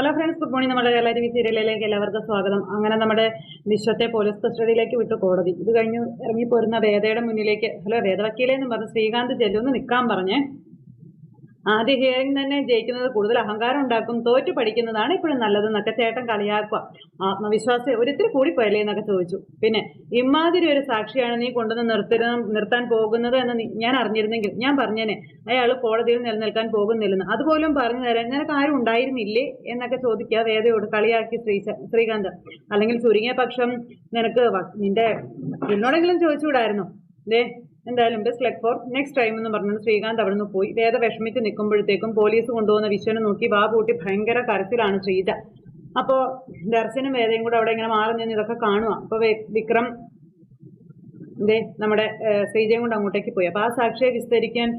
Hello friends good morning നമ്മുടെ Kerala T V സീരിയലിലേക്ക് എല്ലാവർക്കും സ്വാഗതം. അങ്ങനെ നമ്മുടെ വിശ്വത്തെ പോലീസ് കസ്റ്റഡിയിലേക്ക് വിട്ടു കോടതി. ഇത് കഴിഞ്ഞ് ഇറങ്ങിപ്പോരുന്ന വേദയുടെ മുന്നിലേക്ക് ഹലോ വേദവക്കീലെന്ന് പറഞ്ഞ് ശ്രീകാന്ത് ചെല്ലുമെന്ന് നിൽക്കാൻ പറഞ്ഞേ. ആദ്യ ഹിയറിംഗ് തന്നെ ജയിക്കുന്നത് കൂടുതൽ അഹങ്കാരം ഉണ്ടാക്കും തോറ്റു പഠിക്കുന്നതാണ് ഇപ്പോഴും നല്ലതെന്നൊക്കെ ചേട്ടൻ കളിയാക്കുക. ആത്മവിശ്വാസം ഒരിത്തിരി കൂടിപ്പോയല്ലേ എന്നൊക്കെ ചോദിച്ചു. പിന്നെ ഇമാതിരി ഒരു സാക്ഷിയാണ് നീ കൊണ്ടുവന്ന് നിർത്തരുന്ന നിർത്താൻ പോകുന്നത് എന്ന് ഞാൻ അറിഞ്ഞിരുന്നെങ്കിൽ ഞാൻ പറഞ്ഞേനെ അയാൾ കോടതിയിൽ നിലനിൽക്കാൻ പോകുന്നില്ലെന്ന്. അതുപോലും പറഞ്ഞു തരാൻ നിനക്ക് ആരും ഉണ്ടായിരുന്നില്ലേ? എന്നൊക്കെ ചോദിക്കുക വേദയോട് കളിയാക്കി ശ്രീ ശ്രീകാന്ത്. അല്ലെങ്കിൽ ചുരുങ്ങിയ പക്ഷം നിനക്ക് നിന്റെ എന്നോടെങ്കിലും ചോദിച്ചുകൂടായിരുന്നു? ദേ എന്തായാലും best luck for next time എന്ന് പറഞ്ഞു ശ്രീകാന്ത് അവിടെ നിന്ന് പോയി. വേദ വിഷമിച്ച് നിൽക്കുമ്പോഴത്തേക്കും പോലീസ് കൊണ്ടുപോകുന്ന വിശ്വനെ നോക്കി വാ കൂട്ടി ഭയങ്കര കരച്ചിലാണ് ശ്രീജ അപ്പോൾ ദർശനും വേദയും കൂടെ അവിടെ ഇങ്ങനെ മാറി നിന്ന് ഇതൊക്കെ കാണുക അപ്പോൾ വിക്രം ദേ നമ്മുടെ ശ്രീജയും കൊണ്ട് അങ്ങോട്ടേക്ക് പോയി. അപ്പോൾ ആ സാക്ഷിയെ വിസ്തരിക്കാൻ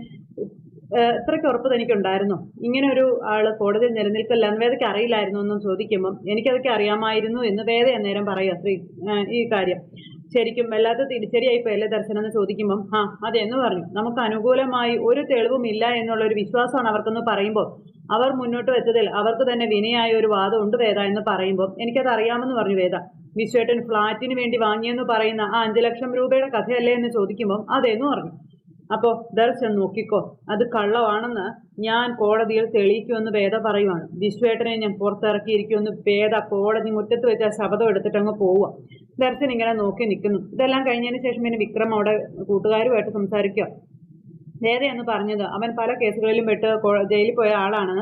ഇത്രയ്ക്ക് ഉറപ്പ് തനിക്കുണ്ടായിരുന്നു. ഇങ്ങനെ ഒരു ആൾ കോടതിയിൽ നിലനിൽക്കില്ല എന്ന് വേദയ്ക്ക് അറിയില്ലായിരുന്നു എന്നും ചോദിക്കുമ്പം എനിക്കതൊക്കെ അറിയാമായിരുന്നു എന്ന് വേദ അന്നേരം പറയുക ശ്രീ ഈ കാര്യം. ശരിക്കും വല്ലാത്ത തിരിച്ചടിയായി പോയല്ലേ ദർശനം എന്ന് ചോദിക്കുമ്പം ആ അതെന്ന് പറഞ്ഞു. നമുക്ക് അനുകൂലമായി ഒരു തെളിവും ഇല്ല എന്നുള്ള ഒരു വിശ്വാസമാണ് അവർക്കെന്ന് പറയുമ്പോൾ അവർ മുന്നോട്ട് വെച്ചതിൽ അവർക്ക് തന്നെ വിനയായ ഒരു വാദം ഉണ്ട് വേദ എന്ന് പറയുമ്പോൾ എനിക്കത് അറിയാമെന്ന് പറഞ്ഞു വേദ. വിശ്വേട്ടൻ ഫ്ളാറ്റിന് വേണ്ടി വാങ്ങിയെന്ന് പറയുന്ന ആ അഞ്ചു ലക്ഷം രൂപയുടെ കഥയല്ലേ എന്ന് ചോദിക്കുമ്പോൾ അതെന്ന് പറഞ്ഞു. അപ്പോൾ ദർശൻ നോക്കിക്കോ അത് കള്ളമാണെന്ന് ഞാൻ കോടതിയിൽ തെളിയിക്കുമെന്ന് വേദ പറയുവാണ്. വിശ്വേട്ടനെ ഞാൻ പുറത്തിറക്കിയിരിക്കുമെന്ന് വേദ കോടതി മുറ്റത്ത് വെച്ച ശബ്ദം എടുത്തിട്ട് അങ്ങ് പോവുക ദർശൻ ഇങ്ങനെ നോക്കി നിൽക്കുന്നു. ഇതെല്ലാം കഴിഞ്ഞതിന് ശേഷം പിന്നെ വിക്രം അവിടെ കൂട്ടുകാരുമായിട്ട് സംസാരിക്കുക വേദയെന്ന് പറഞ്ഞത് അവൻ പല കേസുകളിലും പെട്ട് ജയിലിൽ പോയ ആളാണ്.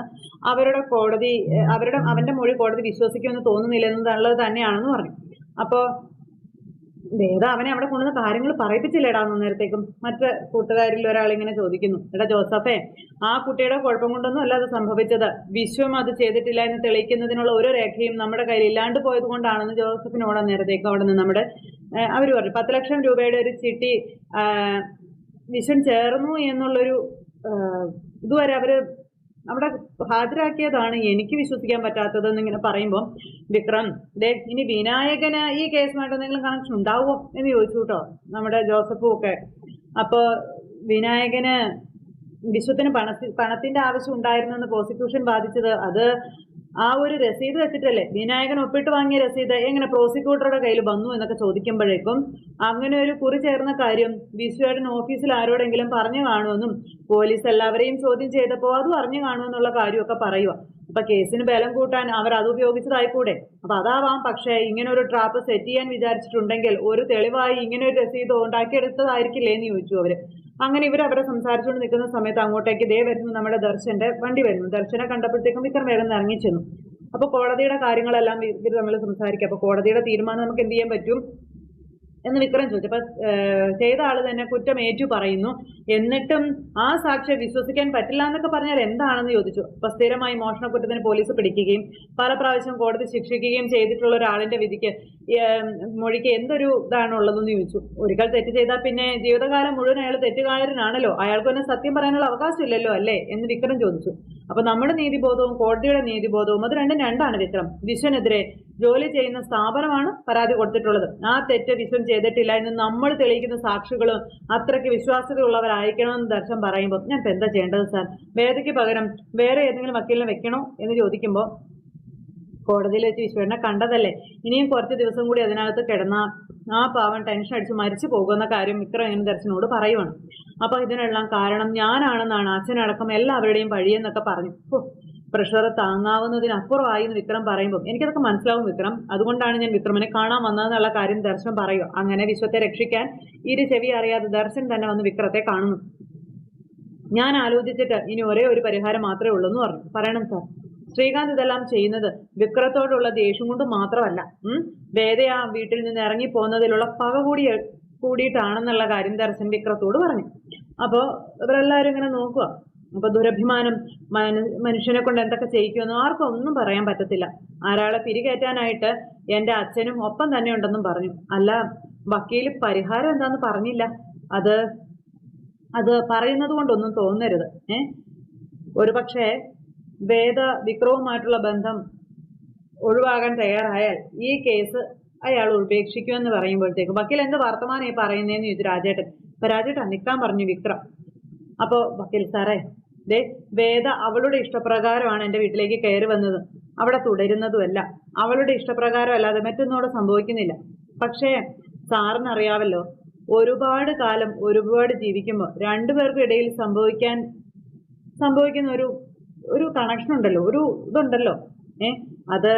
അവരുടെ കോടതി അവരുടെ അവന്റെ മൊഴി കോടതി വിശ്വസിക്കുമെന്ന് തോന്നുന്നില്ല എന്നുള്ളത് തന്നെയാണെന്ന് പറഞ്ഞു. അപ്പോൾ വേദ അവനെ അവിടെ കൊണ്ടുവന്ന കാര്യങ്ങൾ പറയിപ്പിച്ചില്ലേടാ നേരത്തേക്കും. മറ്റ് കൂട്ടുകാരിൽ ഒരാൾ ഇങ്ങനെ ചോദിക്കുന്നു എടാ ജോസഫേ ആ കുട്ടിയുടെ കുഴപ്പം കൊണ്ടൊന്നും അല്ല അത് സംഭവിച്ചത്. വിശ്വം അത് ചെയ്തിട്ടില്ല എന്ന് തെളിയിക്കുന്നതിനുള്ള ഒരു രേഖയും നമ്മുടെ കയ്യിൽ ഇല്ലാണ്ട് പോയത് കൊണ്ടാണെന്ന് ജോസഫിനോട് നേരത്തേക്ക് അവിടെ നിന്ന് നമ്മുടെ അവർ പറഞ്ഞു. പത്ത് ലക്ഷം രൂപയുടെ ഒരു ചിട്ടി വിശ്വം ചേർന്നു എന്നുള്ളൊരു ഇതുവരെ അവർ അവിടെ ഹാജരാക്കിയതാണ് എനിക്ക് വിശ്വസിക്കാൻ പറ്റാത്തത് എന്നിങ്ങനെ പറയുമ്പോൾ വിക്രം ദേ ഇനി വിനായകന് ഈ കേസുമായിട്ട് എന്തെങ്കിലും കണക്ഷൻ ഉണ്ടാവുമോ? എന്ന് ചോദിച്ചു കേട്ടോ നമ്മുടെ ജോസഫും ഒക്കെ. അപ്പോൾ വിനായകന് വിശ്വത്തിന് പണത്തി പണത്തിന്റെ ആവശ്യം ഉണ്ടായിരുന്നെന്ന് പ്രോസിക്യൂഷൻ ബാധിച്ചത് അത് ആ ഒരു രസീത് വെച്ചിട്ടല്ലേ? വിനായകൻ ഒപ്പിട്ട് വാങ്ങിയ രസീത് എങ്ങനെ പ്രോസിക്യൂട്ടറുടെ കയ്യിൽ വന്നു എന്നൊക്കെ ചോദിക്കുമ്പോഴേക്കും അങ്ങനെ ഒരു കുറി ചേർന്ന കാര്യം വിശ്വയുടെ ഓഫീസിൽ ആരോടെങ്കിലും പറഞ്ഞു കാണുമെന്നും പോലീസ് എല്ലാവരെയും ചോദ്യം ചെയ്തപ്പോൾ അതും അറിഞ്ഞു കാണുമെന്നുള്ള കാര്യമൊക്കെ പറയുക അപ്പൊ കേസിന് ബലം കൂട്ടാൻ അവർ അത് ഉപയോഗിച്ചതായിക്കൂടെ? അപ്പൊ അതാവാം. പക്ഷേ ഇങ്ങനെ ഒരു ട്രാപ്പ് സെറ്റ് ചെയ്യാൻ വിചാരിച്ചിട്ടുണ്ടെങ്കിൽ ഒരു തെളിവായി ഇങ്ങനെ ഒരു രസീത് ഉണ്ടാക്കിയെടുത്തതായിരിക്കില്ലേ എന്ന് ചോദിച്ചു അവർ. അങ്ങനെ ഇവർ അവരെ സംസാരിച്ചുകൊണ്ട് നിൽക്കുന്ന സമയത്ത് അങ്ങോട്ടേക്ക് ദേ വരുന്നു നമ്മുടെ ദർശന്റെ വണ്ടി വരുന്നു. ദർശനെ കണ്ടപ്പോഴത്തേക്കും വിക്രം വേഗം ഇറങ്ങിച്ചെന്നു. ഇറങ്ങി ചെന്നു അപ്പൊ കോടതിയുടെ കാര്യങ്ങളെല്ലാം ഇവർ തമ്മിൽ സംസാരിക്കുക അപ്പൊ കോടതിയുടെ തീരുമാനം നമുക്ക് എന്ത് ചെയ്യാൻ പറ്റും? എന്ന് വിക്രം ചോദിച്ചു. അപ്പൊ ചെയ്ത ആൾ തന്നെ കുറ്റം ഏറ്റു പറയുന്നു. എന്നിട്ടും ആ സാക്ഷിയെ വിശ്വസിക്കാൻ പറ്റില്ല എന്നൊക്കെ പറഞ്ഞാൽ എന്താണെന്ന് ചോദിച്ചു. അപ്പൊ സ്ഥിരമായി മോഷണക്കുറ്റത്തിന് പോലീസ് പിടിക്കുകയും പല പ്രാവശ്യം കോടതി ശിക്ഷിക്കുകയും ചെയ്തിട്ടുള്ള ഒരാളിന്റെ വിധിക്ക് മൊഴിക്ക് എന്തൊരു ഇതാണ് ഉള്ളതെന്ന് ചോദിച്ചു. ഒരിക്കൽ തെറ്റ് ചെയ്താൽ പിന്നെ ജീവിതകാലം മുഴുവൻ അയാൾ തെറ്റുകാരനാണല്ലോ. അയാൾക്ക് തന്നെ സത്യം പറയാനുള്ള അവകാശമില്ലല്ലോ അല്ലേ? എന്ന് വിക്രം ചോദിച്ചു. അപ്പൊ നമ്മുടെ നീതിബോധവും കോടതിയുടെ നീതിബോധവും അത് രണ്ടും രണ്ടാണ് വിക്രം. വിശ്വനെതിരെ ജോലി ചെയ്യുന്ന സ്ഥാപനമാണ് പരാതി കൊടുത്തിട്ടുള്ളത്. ആ തെറ്റ് വിശ്വം ചെയ്തിട്ടില്ല എന്ന് നമ്മൾ തെളിയിക്കുന്ന സാക്ഷികളും അത്രയ്ക്ക് വിശ്വാസ്യതയുള്ളവരായിരിക്കണമെന്ന് ദർശൻ പറയുമ്പോൾ ഞാൻ ഇപ്പം എന്താ ചെയ്യേണ്ടത് സാർ? വേദയ്ക്ക് പകരം വേറെ ഏതെങ്കിലും വക്കീലിനെ വെക്കണോ? എന്ന് ചോദിക്കുമ്പോൾ കോടതിയിൽ വെച്ച് വിശ്വനെ കണ്ടതല്ലേ? ഇനിയും കുറച്ച് ദിവസം കൂടി അതിനകത്ത് കിടന്ന ആ പാവൻ ടെൻഷൻ അടിച്ച് മരിച്ചു പോകുന്ന കാര്യം വിക്രം ഇങ്ങനെ ദർശനോട് പറയുവാണ്. അപ്പൊ ഇതിനെല്ലാം കാരണം ഞാനാണെന്നാണ് അച്ഛനടക്കം എല്ലാവരുടെയും വഴിയെന്നൊക്കെ പറഞ്ഞു. പ്രഷർ താങ്ങാവുന്നതിനപ്പുറമായി എന്ന് വിക്രം പറയുമ്പോൾ എനിക്കതൊക്കെ മനസ്സിലാവും വിക്രം. അതുകൊണ്ടാണ് ഞാൻ വിക്രമനെ കാണാൻ വന്നതെന്നുള്ള കാര്യം ദർശൻ പറയുക. അങ്ങനെ വിശ്വത്തെ രക്ഷിക്കാൻ ഇരു ചെവി അറിയാതെ ദർശൻ തന്നെ വന്ന് വിക്രത്തെ കാണുന്നു. ഞാൻ ആലോചിച്ചിട്ട് ഇനി ഒരേ ഒരു പരിഹാരം മാത്രമേ ഉള്ളൂ എന്ന് പറഞ്ഞു. പറയണം സാർ. ശ്രീകാന്ത് ഇതെല്ലാം ചെയ്യുന്നത് വിക്രത്തോടുള്ള ദേഷ്യം കൊണ്ട് മാത്രമല്ല. ഉം. ആ വീട്ടിൽ നിന്ന് ഇറങ്ങി പോകുന്നതിലുള്ള പക കൂടി കൂടിയിട്ടാണെന്നുള്ള കാര്യം ദർശൻ വിക്രത്തോട് പറഞ്ഞു. അപ്പോൾ ഇവരെല്ലാവരും ഇങ്ങനെ നോക്കുക അപ്പൊ ദുരഭിമാനം മനു- മനുഷ്യനെ കൊണ്ട് എന്തൊക്കെ ചെയ്യിക്കുമെന്ന് ആർക്കും ഒന്നും പറയാൻ പറ്റത്തില്ല. ആരാളെ പിരികേറ്റാനായിട്ട് എന്റെ അച്ഛനും ഒപ്പം തന്നെ ഉണ്ടെന്നും പറഞ്ഞു. അല്ല വക്കീൽ പരിഹാരം എന്താന്ന് പറഞ്ഞില്ല. അത് അത് പറയുന്നത് കൊണ്ടൊന്നും തോന്നരുത്. ഏ? ഒരു പക്ഷേ വേദ വിക്രവുമായിട്ടുള്ള ബന്ധം ഒഴിവാകാൻ തയ്യാറായാൽ ഈ കേസ് അയാൾ ഉപേക്ഷിക്കുമെന്ന് പറയുമ്പോഴത്തേക്കും വക്കീൽ എന്ത് വർത്തമാനം ഈ പറയുന്നതെന്ന് ചോദിച്ചു രാജേട്ടൻ. അപ്പൊ രാജേട്ടൻ നിൽക്കാൻ പറഞ്ഞു വിക്രം. അപ്പോൾ വക്കീൽ സാറേ ദേ വേദ അവളുടെ ഇഷ്ടപ്രകാരമാണ് എന്റെ വീട്ടിലേക്ക് കയറി വന്നത്. അവിടെ തുടരുന്നതുമല്ല. അവളുടെ ഇഷ്ടപ്രകാരം അല്ലാതെ മറ്റൊന്നും സംഭവിക്കുന്നില്ല. പക്ഷേ സാറിനറിയാവല്ലോ ഒരുപാട് കാലം ഒരുപാട് ജീവിക്കുമ്പോൾ രണ്ടുപേർക്കും ഇടയിൽ സംഭവിക്കാൻ സംഭവിക്കുന്ന ഒരു ഒരു കണക്ഷൻ ഉണ്ടല്ലോ ഒരു ഇതുണ്ടല്ലോ. ഏ അത്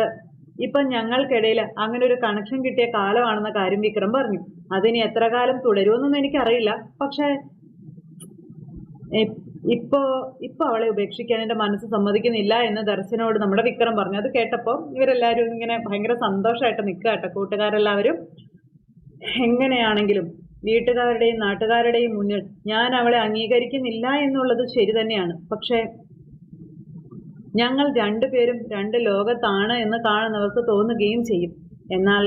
ഇപ്പൊ ഞങ്ങൾക്കിടയിൽ അങ്ങനെ ഒരു കണക്ഷൻ കിട്ടിയ കാലമാണെന്ന കാര്യം വിക്രം പറഞ്ഞു. അതിനി എത്ര കാലം തുടരുമെന്നൊന്നും എനിക്കറിയില്ല. പക്ഷേ ഇപ്പോ ഇപ്പൊ അവളെ ഉപേക്ഷിക്കാൻ എന്റെ മനസ്സ് സമ്മതിക്കുന്നില്ല എന്ന് ദർശനോട് നമ്മുടെ വിക്രം പറഞ്ഞു. അത് കേട്ടപ്പോ ഇവരെല്ലാരും ഇങ്ങനെ ഭയങ്കര സന്തോഷമായിട്ട് നിൽക്കുക കേട്ടോ. കൂട്ടുകാരെല്ലാവരും എങ്ങനെയാണെങ്കിലും വീട്ടുകാരുടെയും നാട്ടുകാരുടെയും മുന്നിൽ ഞാൻ അവളെ അംഗീകരിക്കുന്നില്ല എന്നുള്ളത് ശരി തന്നെയാണ്. പക്ഷേ ഞങ്ങൾ രണ്ടുപേരും രണ്ട് ലോകത്താണ് എന്ന് കാണുന്നവർക്ക് തോന്നുകയും ചെയ്യും. എന്നാൽ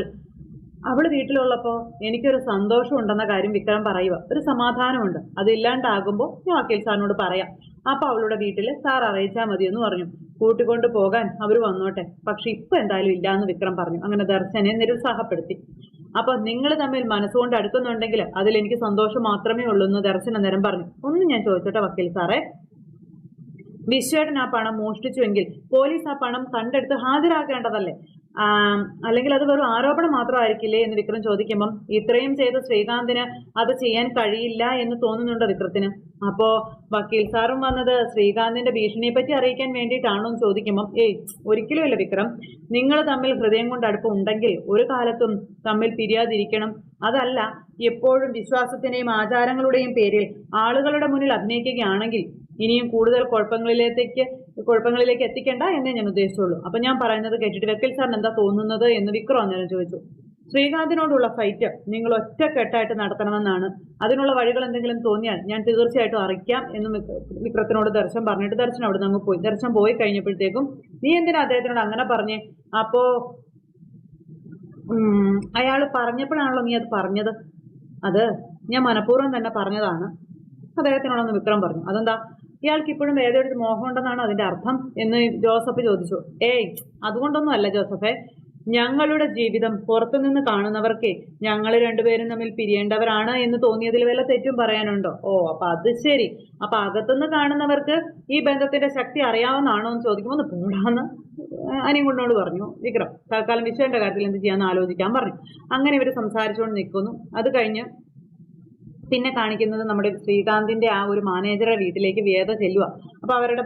അവൾ വീട്ടിലുള്ളപ്പോൾ എനിക്കൊരു സന്തോഷം ഉണ്ടെന്ന കാര്യം വിക്രം പറയുക. ഒരു സമാധാനമുണ്ട്. അതില്ലാണ്ടാകുമ്പോൾ ഞാൻ വക്കീൽ സാറിനോട് പറയാം. അപ്പൊ അവളുടെ വീട്ടിൽ സാർ അറിയിച്ചാൽ മതി എന്ന് പറഞ്ഞു. കൂട്ടിക്കൊണ്ട് പോകാൻ അവർ വന്നോട്ടെ. പക്ഷെ ഇപ്പൊ എന്തായാലും ഇല്ല എന്ന് വിക്രം പറഞ്ഞു. അങ്ങനെ ദർശനെ നിരുത്സാഹപ്പെടുത്തി. അപ്പൊ നിങ്ങൾ തമ്മിൽ മനസ്സുകൊണ്ട് അടുക്കുന്നുണ്ടെങ്കിൽ അതിൽ എനിക്ക് സന്തോഷം മാത്രമേ ഉള്ളൂ എന്ന് ദർശന നേരം പറഞ്ഞു. ഒന്ന് ഞാൻ ചോദിച്ചോട്ടെ വക്കീൽ സാറേ? വിശ്വേടൻ ആ പണം മോഷ്ടിച്ചുവെങ്കിൽ പോലീസ് ആ പണം കണ്ടെടുത്ത് ഹാജരാക്കേണ്ടതല്ലേ? അല്ലെങ്കിൽ അത് വെറും ആരോപണം മാത്രമായിരിക്കില്ലേ എന്ന് വിക്രം ചോദിക്കുമ്പം ഇത്രയും ചെയ്ത ശ്രീകാന്തിന് അത് ചെയ്യാൻ കഴിയില്ല എന്ന് തോന്നുന്നുണ്ടോ വിക്രത്തിന്? അപ്പോ വക്കീൽ സാറും വന്നത് ശ്രീകാന്തിന്റെ ഭീഷണിയെ പറ്റി അറിയിക്കാൻ വേണ്ടിയിട്ടാണോ എന്ന് ചോദിക്കുമ്പം ഏയ് ഒരിക്കലുമല്ല വിക്രം. നിങ്ങൾ തമ്മിൽ ഹൃദയം കൊണ്ട് അടുപ്പം ഉണ്ടെങ്കിൽ ഒരു കാലത്തും തമ്മിൽ പിരിയാതിരിക്കണം. അതല്ല എപ്പോഴും വിശ്വാസത്തിന്റെയും ആചാരങ്ങളുടെയും പേരിൽ ആളുകളുടെ മുന്നിൽ അഭിനയിക്കുകയാണെങ്കിൽ ഇനിയും കൂടുതൽ കുഴപ്പങ്ങളിലേക്ക് കുഴപ്പങ്ങളിലേക്ക് എത്തിക്കേണ്ട എന്നേ ഞാൻ ഉദ്ദേശിച്ചുള്ളൂ. അപ്പം ഞാൻ പറയുന്നത് കേട്ടിട്ട് വെക്കൽ സാറിന് എന്താ തോന്നുന്നത് എന്ന് വിക്രം അന്നേരം ചോദിച്ചു. ശ്രീകാന്തിനോടുള്ള ഫൈറ്റ് നിങ്ങൾ ഒറ്റക്കെട്ടായിട്ട് നടത്തണമെന്നാണ്. അതിനുള്ള വഴികൾ എന്തെങ്കിലും തോന്നിയാൽ ഞാൻ തീർച്ചയായിട്ടും അറിയിക്കാം എന്ന് വിക്ര- വിക്രത്തിനോട് ദർശൻ പറഞ്ഞിട്ട് ദർശൻ അവിടെ നിന്ന് പോയി. ദർശൻ പോയി കഴിഞ്ഞപ്പോഴത്തേക്കും നീ എന്തിനാ അദ്ദേഹത്തിനോട് അങ്ങനെ പറഞ്ഞേ? അപ്പോ അയാൾ പറഞ്ഞപ്പോഴാണല്ലോ നീ അത് പറഞ്ഞത്. അത് ഞാൻ മനഃപൂർവം തന്നെ പറഞ്ഞതാണ്. അദ്ദേഹത്തിനോടൊന്ന് വിക്രം പറഞ്ഞു. അതെന്താ? ഇയാൾക്ക് ഇപ്പോഴും വേദയുടെ മോഹമുണ്ടെന്നാണ് അതിന്റെ അർത്ഥം എന്ന് ജോസഫ് ചോദിച്ചു. ഏയ് അതുകൊണ്ടൊന്നും അല്ല ജോസഫെ. ഞങ്ങളുടെ ജീവിതം പുറത്തുനിന്ന് കാണുന്നവർക്ക് ഞങ്ങൾ രണ്ടുപേരും തമ്മിൽ പിരിയേണ്ടവരാണ് എന്ന് തോന്നിയതിൽ വല്ല തെറ്റും പറയാനുണ്ടോ? ഓ അപ്പൊ അത് ശരി. അപ്പൊ അകത്തുനിന്ന് കാണുന്നവർക്ക് ഈ ബന്ധത്തിന്റെ ശക്തി അറിയാവുന്നതാണോ എന്ന് ചോദിക്കുമ്പോൾ ഒന്ന് പോടാന്ന് കൊണ്ടോട് പറഞ്ഞു. വിക്രം തൽക്കാലം വിശ്വന്റെ കാര്യത്തിൽ എന്ത് ചെയ്യാന്ന് ആലോചിക്കാൻ പറഞ്ഞു. അങ്ങനെ ഇവർ സംസാരിച്ചുകൊണ്ട് നിൽക്കുന്നു അത് കഴിഞ്ഞ് പിന്നെ കാണിക്കുന്നത് നമ്മുടെ ശ്രീകാന്തിന്റെ ആ ഒരു മാനേജറുടെ വീട്ടിലേക്ക് വേദ ചെല്ലുക അപ്പൊ അവരുടെ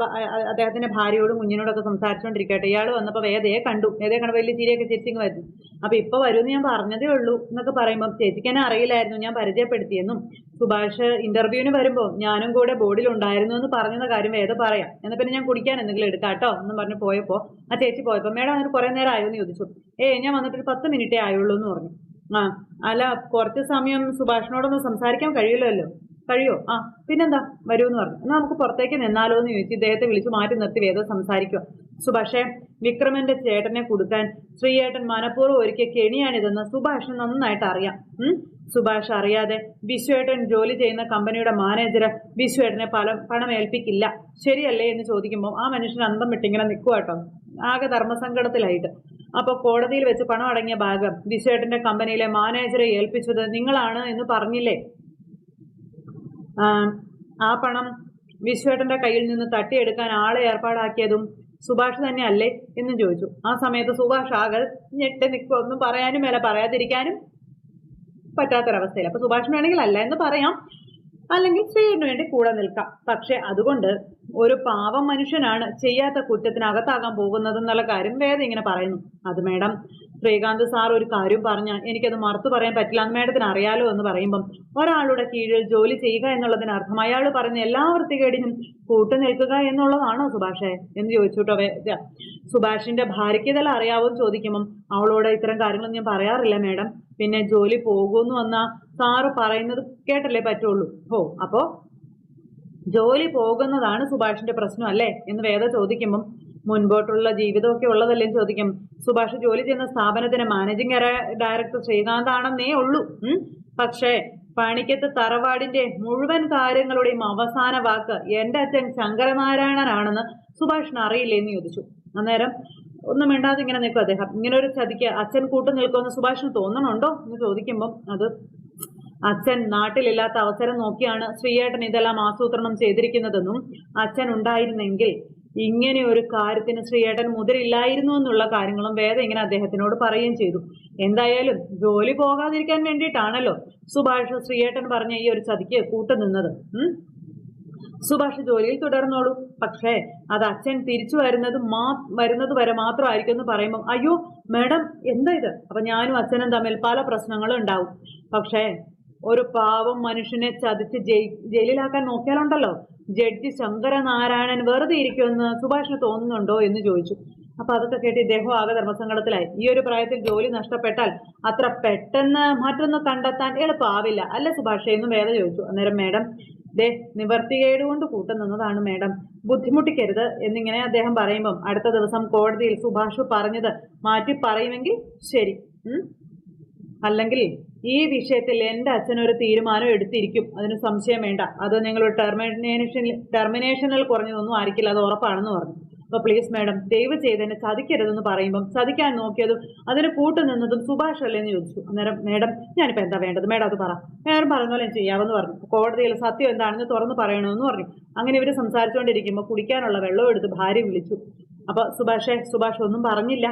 അദ്ദേഹത്തിന്റെ ഭാര്യയോടും കുഞ്ഞിനോടൊക്കെ സംസാരിച്ചുകൊണ്ടിരിക്കട്ടെ ഇയാൾ വന്നപ്പോൾ വേദയെ കണ്ടു. വേദയെ കണ്ടപ്പോ വലിയ ചിരിയൊക്കെ ചിരിച്ചിങ് വരുന്നു. അപ്പൊ ഇപ്പൊ വരുമെന്ന് ഞാൻ പറഞ്ഞതേ ഉള്ളൂ എന്നൊക്കെ പറയുമ്പോൾ ചേച്ചിക്ക് എന്നെ അറിയില്ലായിരുന്നു. ഞാൻ പരിചയപ്പെടുത്തിയെന്നും സുഭാഷ് ഇന്റർവ്യൂവിന് വരുമ്പോൾ ഞാനും കൂടെ ബോർഡിൽ ഉണ്ടായിരുന്നു എന്ന് പറഞ്ഞെന്ന കാര്യം വേദ പറയാം. എന്നാ പിന്നെ ഞാൻ കുടിക്കാൻ എന്തെങ്കിലും എടുക്കാം കേട്ടോ എന്ന് പറഞ്ഞ് പോയപ്പോ ആ ചേച്ചി പോയപ്പോ മേഡം അതിന് കുറെ നേരം ആയോ? എന്ന് ചോദിച്ചു. ഏ ഞാൻ വന്നിട്ട് പത്ത് മിനിറ്റേ ആയുള്ളൂ എന്ന് പറഞ്ഞു. ആ അല്ല കുറച്ച് സമയം സുഭാഷിനോടൊന്ന് സംസാരിക്കാൻ കഴിയില്ലല്ലോ. കഴിയോ? ആ പിന്നെന്താ? വരൂ എന്ന് പറഞ്ഞു. എന്നാൽ നമുക്ക് പുറത്തേക്ക് നിന്നാലോ എന്ന് ചോദിച്ചു ഇദ്ദേഹത്തെ വിളിച്ചു മാറ്റി നിർത്തി വേദം സംസാരിക്കുക സുഭാഷേ വിക്രമന്റെ ചേട്ടനെ കൊടുക്കാൻ ശ്രീയേട്ടൻ മനഃപൂർവം ഒരുക്കിയ കെണിയാണിതെന്ന് സുഭാഷിന് നന്നായിട്ട് അറിയാം? സുഭാഷ് അറിയാതെ വിശ്വേട്ടൻ ജോലി ചെയ്യുന്ന കമ്പനിയുടെ മാനേജർ വിശ്വേട്ടനെ പല പണം ഏൽപ്പിക്കില്ല. ശരിയല്ലേ എന്ന് ചോദിക്കുമ്പോൾ ആ മനുഷ്യൻ അന്തം വിട്ടിങ്ങനെ നിൽക്കുക കേട്ടോ ആകെ ധർമ്മസങ്കടത്തിലായിട്ട്. അപ്പൊ കോടതിയിൽ വെച്ച് പണം അടങ്ങിയ ഭാഗം വിശ്വേട്ടന്റെ കമ്പനിയിലെ മാനേജറെ ഏൽപ്പിച്ചത് നിങ്ങളാണ് എന്ന് പറഞ്ഞില്ലേ? ആ, പണം വിശ്വേട്ടന്റെ കയ്യിൽ നിന്ന് തട്ടിയെടുക്കാൻ ആളെ ഏർപ്പാടാക്കിയതും സുഭാഷ് തന്നെ അല്ലേ എന്നും ചോദിച്ചു. ആ സമയത്ത് സുഭാഷ് ആകെ ഞെട്ടി നിൽക്കുക. ഒന്നും പറയാനും മേലെ പറയാതിരിക്കാനും പറ്റാത്തൊരവസ്ഥയിൽ. അപ്പൊ സുഭാഷിന് വേണമെങ്കിൽ അല്ല എന്ന് പറയാം. അല്ലെങ്കിൽ ശ്രീയേട്ടന് വേണ്ടി കൂടെ നിൽക്കാം. പക്ഷെ അതുകൊണ്ട് ഒരു പാവം മനുഷ്യനാണ് ചെയ്യാത്ത കുറ്റത്തിനകത്താകാൻ പോകുന്നത് എന്നുള്ള കാര്യം വേദം ഇങ്ങനെ പറയുന്നു. അത് മേഡം ശ്രീകാന്ത് സാർ ഒരു കാര്യം പറഞ്ഞാൽ എനിക്കത് മറുത്തു പറയാൻ പറ്റില്ല. അന്ന് മേഡത്തിന് അറിയാലോ എന്ന് പറയുമ്പം ഒരാളുടെ കീഴിൽ ജോലി ചെയ്യുക എന്നുള്ളതിന് അർത്ഥം അയാൾ പറയുന്ന എല്ലാ വൃത്തികേടിനും കൂട്ടു നിൽക്കുക എന്നുള്ളതാണോ സുഭാഷേ? എന്ന് ചോദിച്ചോട്ടോ സുഭാഷിന്റെ ഭാര്യയ്ക്ക് ഇതെല്ലാം അറിയാവോ എന്ന് ചോദിക്കുമ്പം അവളോട് ഇത്തരം കാര്യങ്ങളൊന്നും ഞാൻ പറയാറില്ല മേഡം. പിന്നെ ജോലി പോകുമെന്ന് വന്നാ സാറ് പറയുന്നത് കേട്ടല്ലേ പറ്റുള്ളൂ. ഓ അപ്പോ ജോലി പോകുന്നതാണ് സുഭാഷിന്റെ പ്രശ്നം അല്ലേ? എന്ന് വേദ ചോദിക്കുമ്പം മുൻപോട്ടുള്ള ജീവിതമൊക്കെ ഉള്ളതല്ലേ ചോദിക്കും. സുഭാഷ് ജോലി ചെയ്യുന്ന സ്ഥാപനത്തിന് മാനേജിംഗ് ഡയറക്ടർ ശ്രീകാന്താണെന്നേ ഉള്ളൂ. പക്ഷേ പണിക്കത്ത് തറവാടിന്റെ മുഴുവൻ കാര്യങ്ങളുടെയും അവസാന വാക്ക് എന്റെ അച്ഛൻ ശങ്കരനാരായണനാണെന്ന് സുഭാഷിന് അറിയില്ലേ എന്ന് ചോദിച്ചു. അന്നേരം ഒന്നും വേണ്ടാതെ ഇങ്ങനെ നിൽക്കും അദ്ദേഹം. ഇങ്ങനെ ഒരു ചതിക്ക് അച്ഛൻ കൂട്ടു നിൽക്കുമെന്ന് സുഭാഷിന് തോന്നണുണ്ടോ? എന്ന് ചോദിക്കുമ്പം അത് അച്ഛൻ നാട്ടിലില്ലാത്ത അവസരം നോക്കിയാണ് ശ്രീയേട്ടൻ ഇതെല്ലാം ആസൂത്രണം ചെയ്തിരിക്കുന്നതെന്നും അച്ഛൻ ഉണ്ടായിരുന്നെങ്കിൽ ഇങ്ങനെ ഒരു കാര്യത്തിന് ശ്രീയേട്ടൻ മുതിരില്ലായിരുന്നു എന്നുള്ള കാര്യങ്ങളും വേദ ഇങ്ങനെ അദ്ദേഹത്തിനോട് പറയുകയും ചെയ്തു. എന്തായാലും ജോലി പോകാതിരിക്കാൻ വേണ്ടിയിട്ടാണല്ലോ സുഭാഷ് ശ്രീയേട്ടൻ പറഞ്ഞ ഈ ഒരു ചതിക്ക് കൂട്ടുനിന്നത്. സുഭാഷ് ജോലിയിൽ തുടർന്നോളൂ. പക്ഷേ അത് അച്ഛൻ തിരിച്ചു വരുന്നത് മാ വരുന്നത് വരെ മാത്രമായിരിക്കും എന്ന് പറയുമ്പോൾ അയ്യോ മാഡം എന്താ ഇത്? അപ്പൊ ഞാനും അച്ഛനും തമ്മിൽ പല പ്രശ്നങ്ങളും ഉണ്ടാവും. പക്ഷേ ഒരു പാവം മനുഷ്യനെ ചതിച്ച് ജയി ജയിലിലാക്കാൻ നോക്കിയാലുണ്ടല്ലോ. ജഡ്ജി ശങ്കരനാരായണൻ വെറുതെ ഇരിക്കുമെന്ന് സുഭാഷിന് തോന്നുന്നുണ്ടോ എന്ന് ചോദിച്ചു. അപ്പൊ അതൊക്കെ കേട്ട് ഇദ്ദേഹം ആകെ ധർമ്മസങ്കടത്തിലായി. ഈ ഒരു പ്രായത്തിൽ ജോലി നഷ്ടപ്പെട്ടാൽ അത്ര പെട്ടെന്ന് മറ്റൊന്ന് കണ്ടെത്താൻ എളുപ്പമാവില്ല. അല്ല സുഭാഷ് എന്നും വേദ ചോദിച്ചു. അന്നേരം മേഡം ദേ നിവർത്തികേടുകൊണ്ട് കൂട്ടുനിന്നതാണ് മേഡം. ബുദ്ധിമുട്ടിക്കരുത് എന്നിങ്ങനെ അദ്ദേഹം പറയുമ്പം അടുത്ത ദിവസം കോടതിയിൽ സുഭാഷ് പറഞ്ഞത് മാറ്റി പറയുമെങ്കിൽ ശരി. അല്ലെങ്കിൽ ഈ വിഷയത്തിൽ എന്റെ അച്ഛൻ ഒരു തീരുമാനം എടുത്തിരിക്കും. അതിന് സംശയം വേണ്ട. അത് നിങ്ങൾ ടെർമിനേഷനിൽ ടെർമിനേഷനിൽ കുറഞ്ഞതൊന്നും ആയിരിക്കില്ല. അത് ഉറപ്പാണെന്ന് പറഞ്ഞു. അപ്പോൾ പ്ലീസ് മാഡം ദയവ് ചെയ്ത് എന്നെ ചതിക്കരുതെന്ന് പറയുമ്പം ചതിക്കാൻ നോക്കിയതും അതിന് കൂട്ടു നിന്നതും സുഭാഷ് അല്ലേ എന്ന് ചോദിച്ചു. അന്നേരം മാഡം ഞാനിപ്പോൾ എന്താ വേണ്ടത്? മാഡം അത് പറ. മാഡം പറഞ്ഞ പോലെ ചെയ്യാമെന്ന് പറഞ്ഞു. കോടതിയിൽ സത്യം എന്താണെന്ന് തുറന്ന് പറയണമെന്ന് പറഞ്ഞു. അങ്ങനെ ഇവർ സംസാരിച്ചുകൊണ്ടിരിക്കുമ്പോൾ കുടിക്കാനുള്ള വെള്ളം എടുത്ത് ഭാര്യ വിളിച്ചു. അപ്പോൾ സുഭാഷേ സുഭാഷ് ഒന്നും പറഞ്ഞില്ല.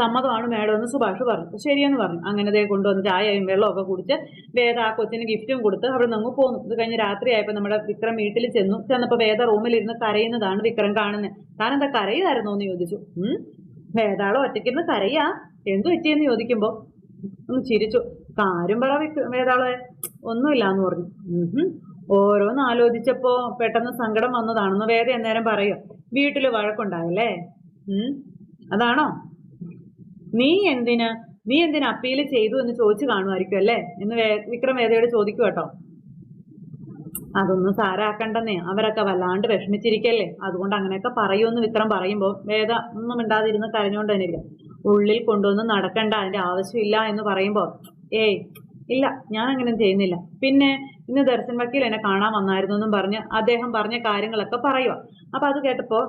സമ്മതമാണ് മേഡം എന്ന് സുഭാഷ് പറഞ്ഞു. ശരിയെന്ന് പറഞ്ഞു. അങ്ങനെ ദേ കൊണ്ടുവന്ന് ചായയും വെള്ളമൊക്കെ കുടിച്ച് വേദ ആ കൊച്ചിന് ഗിഫ്റ്റും കൊടുത്ത് അവിടെ നിന്ന് പോന്നു. ഇത് കഴിഞ്ഞ് രാത്രിയായപ്പോൾ നമ്മുടെ വിക്രം വീട്ടിൽ ചെന്നു. ചെന്നപ്പോൾ വേദ റൂമിലിരുന്ന് കരയുന്നതാണ് വിക്രം കാണുന്നത് താൻ എന്താ കരയുമായിരുന്നോ എന്ന് ചോദിച്ചു. വേദാളോ ഒറ്റയ്ക്കിരുന്ന് കരയാ? എന്തു പറ്റിയെന്ന് ചോദിക്കുമ്പോൾ ഒന്ന് ചിരിച്ചു. കാര്യം പറ വേദാളെ. ഒന്നുമില്ല എന്ന് പറഞ്ഞു ഓരോന്ന് ആലോചിച്ചപ്പോ പെട്ടെന്ന് സങ്കടം വന്നതാണെന്ന് വേദ അന്നേരം പറയും. വീട്ടിൽ വഴക്കുണ്ടായല്ലേ? അതാണോ? നീ എന്തിന് നീ എന്തിന് അപ്പീൽ ചെയ്തു എന്ന് ചോദിച്ചു കാണുമായിരിക്കും അല്ലേ? എന്ന് വിക്രം വേദയോട് ചോദിക്കും കേട്ടോ. അതൊന്നും സാരാക്കണ്ടെന്നേ. അവരൊക്കെ വല്ലാണ്ട് വിഷമിച്ചിരിക്കല്ലേ. അതുകൊണ്ട് അങ്ങനെയൊക്കെ പറയുമെന്ന് വിക്രം പറയുമ്പോൾ വേദ ഒന്നും ഇണ്ടാതിരുന്ന് കരഞ്ഞുകൊണ്ട് തന്നെ ഇല്ല ഉള്ളിൽ കൊണ്ടുവന്ന് നടക്കണ്ട അതിന്റെ ആവശ്യമില്ല എന്ന് പറയുമ്പോൾ ഏയ് ഇല്ല ഞാൻ അങ്ങനെ ചെയ്യുന്നില്ല. പിന്നെ ഇന്ന് ദർശൻ വക്കീൽ എന്നെ കാണാൻ വന്നായിരുന്നു എന്നും പറഞ്ഞ് അദ്ദേഹം പറഞ്ഞ കാര്യങ്ങളൊക്കെ പറയുക അപ്പൊ അത് കേട്ടപ്പോ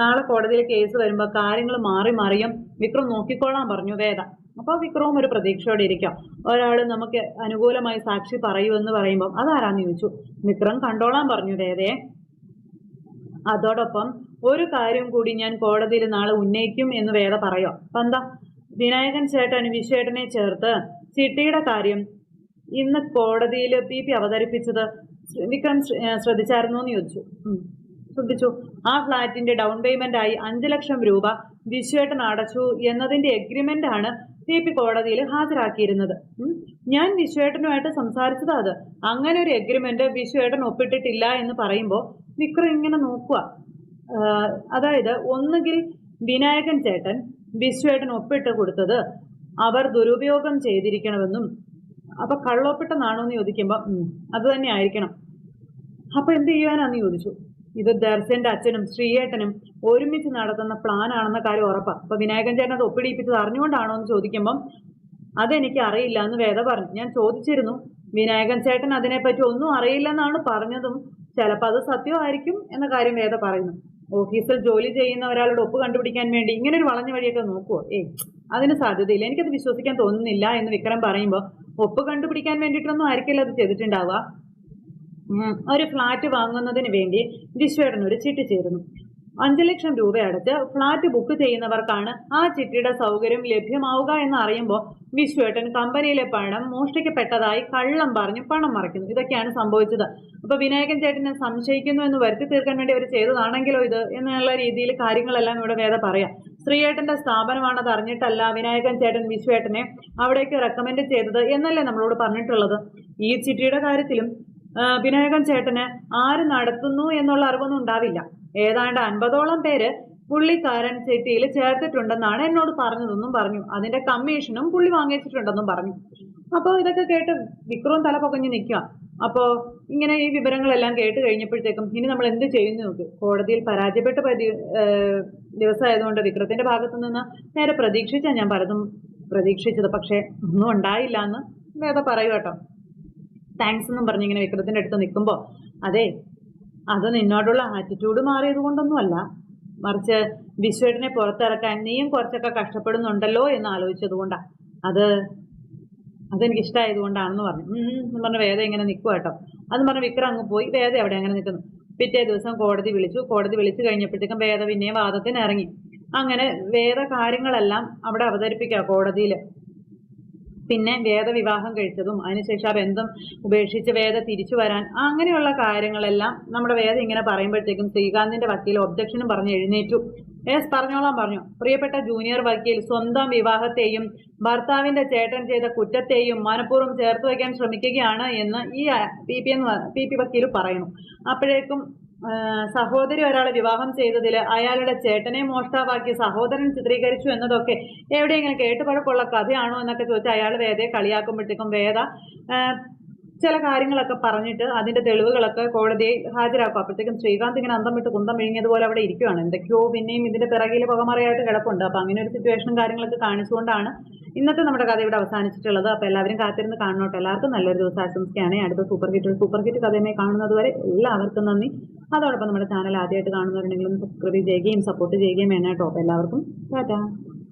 നാളെ കോടതിയിൽ കേസ് വരുമ്പോൾ കാര്യങ്ങൾ മാറി മറിയും വിക്രം നോക്കിക്കോളാൻ പറഞ്ഞു വേദ. അപ്പോൾ വിക്രവും ഒരു പ്രതീക്ഷയോടെ ഇരിക്കാം. ഒരാൾ നമുക്ക് അനുകൂലമായി സാക്ഷി പറയൂ എന്ന് പറയുമ്പോൾ അതാരാന്ന് ചോദിച്ചു. വിക്രം കണ്ടോളാൻ പറഞ്ഞു വേദയെ അതോടൊപ്പം ഒരു കാര്യം കൂടി ഞാൻ കോടതിയിൽ നാളെ ഉന്നയിക്കും എന്ന് വേദ പറയാം അപ്പൊ എന്താ? വിനായകൻ ചേട്ടൻ വിശേട്ടനെ ചേർത്ത് ചിട്ടിയുടെ കാര്യം ഇന്ന് കോടതിയിൽ പി പി അവതരിപ്പിച്ചത് വിക്രം ശ്രദ്ധിച്ചായിരുന്നു എന്ന് ചോദിച്ചു. ശ്രദ്ധിച്ചു. ആ ഫ്ളാറ്റിന്റെ ഡൗൺ പേയ്മെന്റ് ആയി അഞ്ചു ലക്ഷം രൂപ വിശ്വേട്ടൻ അടച്ചു എന്നതിന്റെ എഗ്രിമെന്റ് ആണ് പി പി കോടതിയിൽ ഹാജരാക്കിയിരുന്നത്. ഞാൻ വിശ്വേട്ടനുമായിട്ട് സംസാരിച്ചത് അത്. അങ്ങനെ ഒരു എഗ്രിമെന്റ് വിശ്വേട്ടൻ ഒപ്പിട്ടിട്ടില്ല എന്ന് പറയുമ്പോൾ വിക്രം ഇങ്ങനെ നോക്കുക അതായത് ഒന്നുകിൽ വിനായകൻ ചേട്ടൻ വിശ്വേട്ടൻ ഒപ്പിട്ട് കൊടുത്തത് അവർ ദുരുപയോഗം ചെയ്തിരിക്കണമെന്നും അപ്പൊ കള്ളൊപ്പിട്ടെന്നാണോ എന്ന് ചോദിക്കുമ്പോൾ അത് തന്നെ ആയിരിക്കണം. അപ്പൊ എന്ത് ചെയ്യാനാന്ന് ചോദിച്ചു. ഇത് ദർശന്റെ അച്ഛനും ശ്രീയേട്ടനും ഒരുമിച്ച് നടത്തുന്ന പ്ലാൻ ആണെന്ന കാര്യം ഉറപ്പാണ് അപ്പൊ വിനായകൻ ചേട്ടൻ അത് ഒപ്പിടിയിപ്പിച്ചത് അറിഞ്ഞുകൊണ്ടാണോ എന്ന് ചോദിക്കുമ്പം അതെനിക്ക് അറിയില്ല എന്ന് വേദ പറഞ്ഞു. ഞാൻ ചോദിച്ചിരുന്നു. വിനായകൻ ചേട്ടൻ അതിനെപ്പറ്റി ഒന്നും അറിയില്ലെന്നാണ് പറഞ്ഞതും. ചിലപ്പോൾ അത് സത്യമായിരിക്കും എന്ന കാര്യം വേദ പറയുന്നു. ഓഫീസിൽ ജോലി ചെയ്യുന്ന ഒരാളുടെ ഒപ്പ് കണ്ടുപിടിക്കാൻ വേണ്ടി ഇങ്ങനെ ഒരു വളഞ്ഞ വഴിയൊക്കെ നോക്കുവോ? ഏയ് അതിന് സാധ്യതയില്ല. എനിക്കത് വിശ്വസിക്കാൻ തോന്നുന്നില്ല എന്ന് വിക്രം പറയുമ്പോൾ ഒപ്പ് കണ്ടുപിടിക്കാൻ വേണ്ടിയിട്ടൊന്നും ആയിരിക്കില്ല അത് ചെയ്തിട്ടുണ്ടാവുക? ഒരു ഫ്ലാറ്റ് വാങ്ങുന്നതിന് വേണ്ടി വിശ്വേടൻ ഒരു ചിട്ടി ചേരുന്നു. അഞ്ചു ലക്ഷം രൂപ അടച്ച് ഫ്ളാറ്റ് ബുക്ക് ചെയ്യുന്നവർക്കാണ് ആ ചിട്ടിയുടെ സൗകര്യം ലഭ്യമാവുക എന്ന് അറിയുമ്പോൾ വിശ്വേട്ടൻ കമ്പനിയിലെ പണം മോഷ്ടിക്കപ്പെട്ടതായി കള്ളം പറഞ്ഞു പണം മറയ്ക്കുന്നു. ഇതൊക്കെയാണ് സംഭവിച്ചത്. അപ്പൊ വിനായകൻ ചേട്ടനെ സംശയിക്കുന്നു എന്ന് വരുത്തി തീർക്കാൻ വേണ്ടി അവർ ചെയ്തതാണെങ്കിലോ ഇത് എന്നുള്ള രീതിയിൽ കാര്യങ്ങളെല്ലാം ഇവിടെ വേദ പറയാം. ശ്രീയേട്ടന്റെ സ്ഥാപനമാണത് അറിഞ്ഞിട്ടല്ല വിനായകൻ ചേട്ടൻ വിശ്വേട്ടനെ അവിടേക്ക് റെക്കമെൻഡ് ചെയ്തത് എന്നല്ലേ നമ്മളോട് പറഞ്ഞിട്ടുള്ളത്? ഈ ചിട്ടിയുടെ കാര്യത്തിലും വിനായകൻ ചേട്ടന് ആര് നടത്തുന്നു എന്നുള്ള അറിവൊന്നും ഉണ്ടാവില്ല. ഏതാണ്ട് അൻപതോളം പേര് പുള്ളിക്കാരൻ ചിട്ടിയിൽ ചേർത്തിട്ടുണ്ടെന്നാണ് എന്നോട് പറഞ്ഞതെന്നും പറഞ്ഞു. അതിന്റെ കമ്മീഷനും പുള്ളി വാങ്ങിച്ചിട്ടുണ്ടെന്നും പറഞ്ഞു. അപ്പോൾ ഇതൊക്കെ കേട്ട് വിക്രവും തല പൊക്കഞ്ഞ് നിൽക്കുക. അപ്പോൾ ഇങ്ങനെ ഈ വിവരങ്ങളെല്ലാം കേട്ട് കഴിഞ്ഞപ്പോഴത്തേക്കും ഇനി നമ്മൾ എന്ത് ചെയ്യുന്നു നോക്ക്. കോടതിയിൽ പരാജയപ്പെട്ട ഏഹ് ദിവസമായതുകൊണ്ട് വിക്രത്തിന്റെ ഭാഗത്തു നിന്ന് നേരെ പ്രതീക്ഷിച്ചാണ് ഞാൻ പലതും പ്രതീക്ഷിച്ചത്. പക്ഷേ ഒന്നും ഉണ്ടായില്ല എന്ന് വേദ പറയൂ കേട്ടോ. താങ്ക്സ് എന്നും പറഞ്ഞ് ഇങ്ങനെ വിക്രത്തിന്റെ അടുത്ത് നിൽക്കുമ്പോൾ അതെ അത് നിന്നോടുള്ള ആറ്റിറ്റ്യൂഡ് മാറിയത് കൊണ്ടൊന്നുമല്ല. മറിച്ച് വിശ്വേട്ടനെ പുറത്തിറക്കാൻ നീയും കുറച്ചൊക്കെ കഷ്ടപ്പെടുന്നുണ്ടല്ലോ എന്ന് ആലോചിച്ചത് കൊണ്ടാ. അത് അതെനിക്ക് ഇഷ്ടമായത് കൊണ്ടാണെന്ന് പറഞ്ഞു എന്ന് പറഞ്ഞ വേദ ഇങ്ങനെ നിൽക്കുക കേട്ടോ. അത് പറഞ്ഞ് വിക്രം അങ്ങ് പോയി. വേദ അവിടെ അങ്ങനെ നിൽക്കുന്നു പിറ്റേ ദിവസം കോടതി വിളിച്ചു. കോടതി വിളിച്ചു കഴിഞ്ഞപ്പോഴത്തേക്കും വേദ പിന്നെയും വാദത്തിന് ഇറങ്ങി. അങ്ങനെ വേദ കാര്യങ്ങളെല്ലാം അവിടെ അവതരിപ്പിക്കുക കോടതിയിൽ പിന്നെ വേദവിവാഹം കഴിച്ചതും അതിനുശേഷം ആ ബന്ധം ഉപേക്ഷിച്ച് വേദ തിരിച്ചു വരാൻ അങ്ങനെയുള്ള കാര്യങ്ങളെല്ലാം നമ്മുടെ വേദ ഇങ്ങനെ പറയുമ്പോഴത്തേക്കും ശ്രീകാന്തിന്റെ വക്കീൽ ഒബ്ജക്ഷനും പറഞ്ഞ് എഴുന്നേറ്റു. എസ് പറഞ്ഞോളാം പറഞ്ഞു. പ്രിയപ്പെട്ട ജൂനിയർ വക്കീൽ സ്വന്തം വിവാഹത്തെയും ഭർത്താവിന്റെ ചേട്ടൻ ചെയ്ത കുറ്റത്തെയും മനഃപൂർവം ചേർത്ത് വയ്ക്കാൻ ശ്രമിക്കുകയാണ് എന്ന് ഈ പി പി എന്ന് പി പി വക്കീൽ പറയുന്നു. അപ്പോഴേക്കും സഹോദരി ഒരാളെ വിവാഹം ചെയ്തതിൽ അയാളുടെ ചേട്ടനെ മോഷ്ടാവാക്കി സഹോദരൻ ചിത്രീകരിച്ചു എന്നതൊക്കെ എവിടെയെങ്കിലും കേട്ടുപഴക്കമുള്ള കഥയാണോ എന്നൊക്കെ ചോദിച്ച് അയാൾ വേദയെ കളിയാക്കുമ്പോഴത്തേക്കും വേദ ചില കാര്യങ്ങളൊക്കെ പറഞ്ഞിട്ട് അതിന്റെ തെളിവുകളൊക്കെ കോടതിയിൽ ഹാജരാക്കും. അപ്പോഴത്തേക്കും ശ്രീകാന്ത് ഇങ്ങനെ അന്തം വിട്ട് കുന്തം വിഴുങ്ങിയതുപോലെ അവിടെ ഇരിക്കുവാണ്. എന്തൊക്കെയോ പിന്നെയും ഇതിന്റെ പിറകിൽ പുകമറയായിട്ട് കിടപ്പുണ്ട്. അപ്പൊ അങ്ങനെ ഒരു സിറ്റുവേഷനും കാര്യങ്ങളൊക്കെ കാണിച്ചുകൊണ്ടാണ് ഇന്നത്തെ നമ്മുടെ കഥ ഇവിടെ അവസാനിച്ചിട്ടുള്ളത്. അപ്പൊ എല്ലാവരും കാത്തിരുന്ന് കാണണോട്ടെ. എല്ലാവർക്കും നല്ലൊരു ദിവസം ആശംസിക്കുകയാണ്. അടുത്ത സൂപ്പർ ഹിറ്റ് സൂപ്പർ ഹിറ്റ് കഥയുമായി കാണുന്നത് വരെ എല്ലാവർക്കും നന്ദി. അതോടൊപ്പം നമ്മുടെ ചാനൽ ആദ്യമായിട്ട് കാണുന്നവരുണ്ടെങ്കിലും സബ്സ്ക്രൈബ് ചെയ്യുകയും സപ്പോർട്ട് ചെയ്യുകയും വേണം കേട്ടോ. എല്ലാവർക്കും ടാറ്റാ.